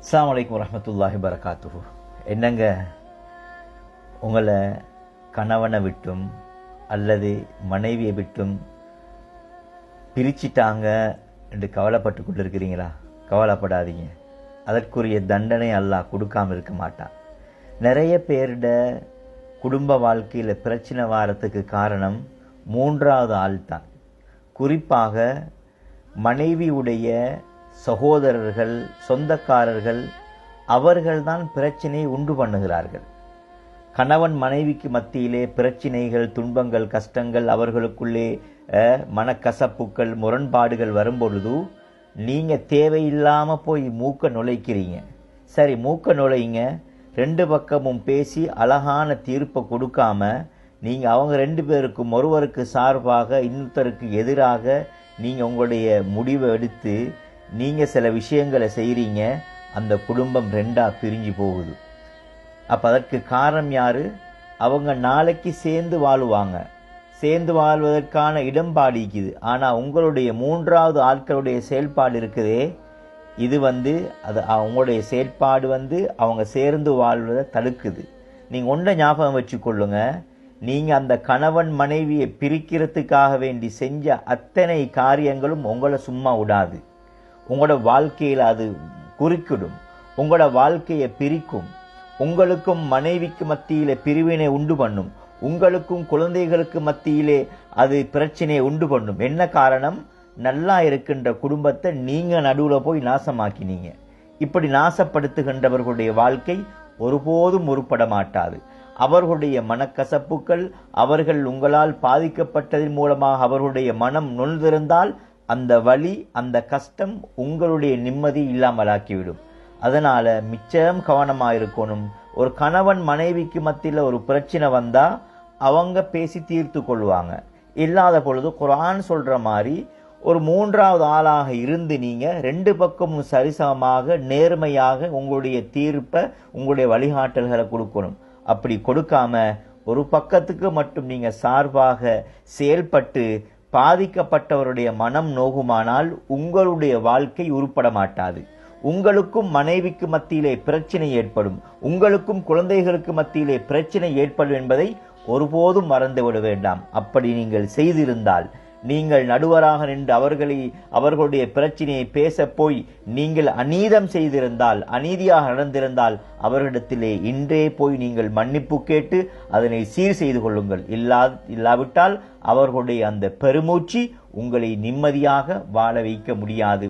அஸ்ஸலாமு அலைக்கும் வரஹ்மத்துல்லாஹி வரகாத்துஹு என்னங்க? உங்களை கணவனை விட்டும் அல்லது மனைவியை விட்டும் பிரிச்சிட்டாங்க என்று கவலைப்பட்டு கொண்டு இருக்கிறீங்களா கவலைப்படாதீங்க. அதற்குரிய தண்டனை அல்லாஹ் கொடுக்காம இருக்க மாட்டான். நிறைய பேரிட குடும்ப வாழ்க்கையில் பிரச்சனை வாரத்துக்கு காரணம் மூன்றாவது ஆள் தான் குறிப்பாக மனைவியுடைய சகோதரர்கள் சொந்தக்காரர்கள் அவர்கள்தான் பிரச்சனையை உண்டு பண்ணுகிறார்கள். கணவன் மனைவிக்கு மத்தியிலே பிரச்சினைகள் துன்பங்கள் கஷ்டங்கள் அவர்களுக்குள்ளே மனக்கசப்புக்கள் முரண்பாடுகள் வரும்பொழுது நீங்கள் தேவையில்லாமல் போய் மூக்க நுழைக்கிறீங்க. சரி மூக்க நுழையுங்க ரெண்டு பக்கமும் பேசி அழகான தீர்ப்பை கொடுக்காம நீங்கள் அவங்க ரெண்டு பேருக்கும் ஒருவருக்கு சார்பாக இன்னொருத்தருக்கு எதிராக நீங்கள் உங்களுடைய முடிவை எடுத்து நீங்கள் சில விஷயங்களை செய்கிறீங்க அந்த குடும்பம் ரெண்டாக பிரிஞ்சு போகுது. அப்போ அதற்கு காரணம் யார்? அவங்க நாளைக்கு சேர்ந்து வாழுவாங்க. சேர்ந்து வாழ்வதற்கான இடம் பாடிக்குது. ஆனால் உங்களுடைய மூன்றாவது ஆட்களுடைய செயல்பாடு இருக்குதே இது வந்து அது அவங்களுடைய செயல்பாடு வந்து அவங்க சேர்ந்து வாழ்வதை தடுக்குது. நீங்கள் ஒன்றை ஞாபகம் வச்சுக்கொள்ளுங்க. நீங்கள் அந்த கணவன் மனைவியை பிரிக்கிறதுக்காக வேண்டி செஞ்ச அத்தனை காரியங்களும் உங்களை சும்மா விடாது. உங்களோட வாழ்க்கையில் அது குறுக்கிடும். உங்களோட வாழ்க்கையை பிரிக்கும். உங்களுக்கும் மனைவிக்கு மத்தியிலே பிரிவினை உண்டு பண்ணும். உங்களுக்கும் குழந்தைகளுக்கு மத்தியிலே அது பிரச்சனையை உண்டு பண்ணும். என்ன காரணம்? நல்லா இருக்கின்ற குடும்பத்தை நீங்கள் நடுவில் போய் நாசமாக்கினீங்க. இப்படி நாசப்படுத்துகின்றவர்களுடைய வாழ்க்கை ஒருபோதும் உருப்பட மாட்டாது. அவர்களுடைய மனக்கசப்புகள் அவர்கள் உங்களால் பாதிக்கப்பட்டதன் மூலமாக அவர்களுடைய மனம் நொழ்ந்திருந்தால் அந்த வலி அந்த கஷ்டம் உங்களுடைய நிம்மதி இல்லாமலாக்கிவிடும். அதனால் மிச்சம் கவனமாக இருக்கணும் ஒரு கணவன் மனைவிக்கு மத்தியில் ஒரு பிரச்சனை வந்தால் அவங்க பேசி தீர்த்து கொள்வாங்க. இல்லாத பொழுது குரான் சொல்கிற மாதிரி ஒரு மூன்றாவது ஆளாக இருந்து நீங்கள் ரெண்டு பக்கமும் சரிசமமாக நேர்மையாக உங்களுடைய தீர்ப்பை உங்களுடைய வழிகாட்டல்களை கொடுக்கணும். அப்படி கொடுக்காம ஒரு பக்கத்துக்கு மட்டும் நீங்கள் சார்பாக செயல்பட்டு பாதிக்கப்பட்டவருடைய மனம் நோகுமானால் உங்களுடைய வாழ்க்கை உருப்பட மாட்டாது உங்களுக்கும் மனைவிக்கு மத்தியிலே பிரச்சனை ஏற்படும். உங்களுக்கும் குழந்தைகளுக்கு மத்தியிலே பிரச்சனை ஏற்படும் என்பதை ஒருபோதும் மறந்துவிட வேண்டாம். அப்படி நீங்கள் செய்திருந்தால் நீங்கள் நடுவராக நின்று அவர்களை அவர்களுடைய பிரச்சனையை பேச போய் நீங்கள் அநீதம் செய்திருந்தால் அநீதியாக நடந்திருந்தால் அவர்களிடத்திலே இன்றே போய் நீங்கள் மன்னிப்பு கேட்டு அதனை சீர் செய்து கொள்ளுங்கள். இல்லா இல்லாவிட்டால் அவர்களுடைய அந்த பெருமூச்சு உங்களை நிம்மதியாக வாழ வைக்க முடியாது.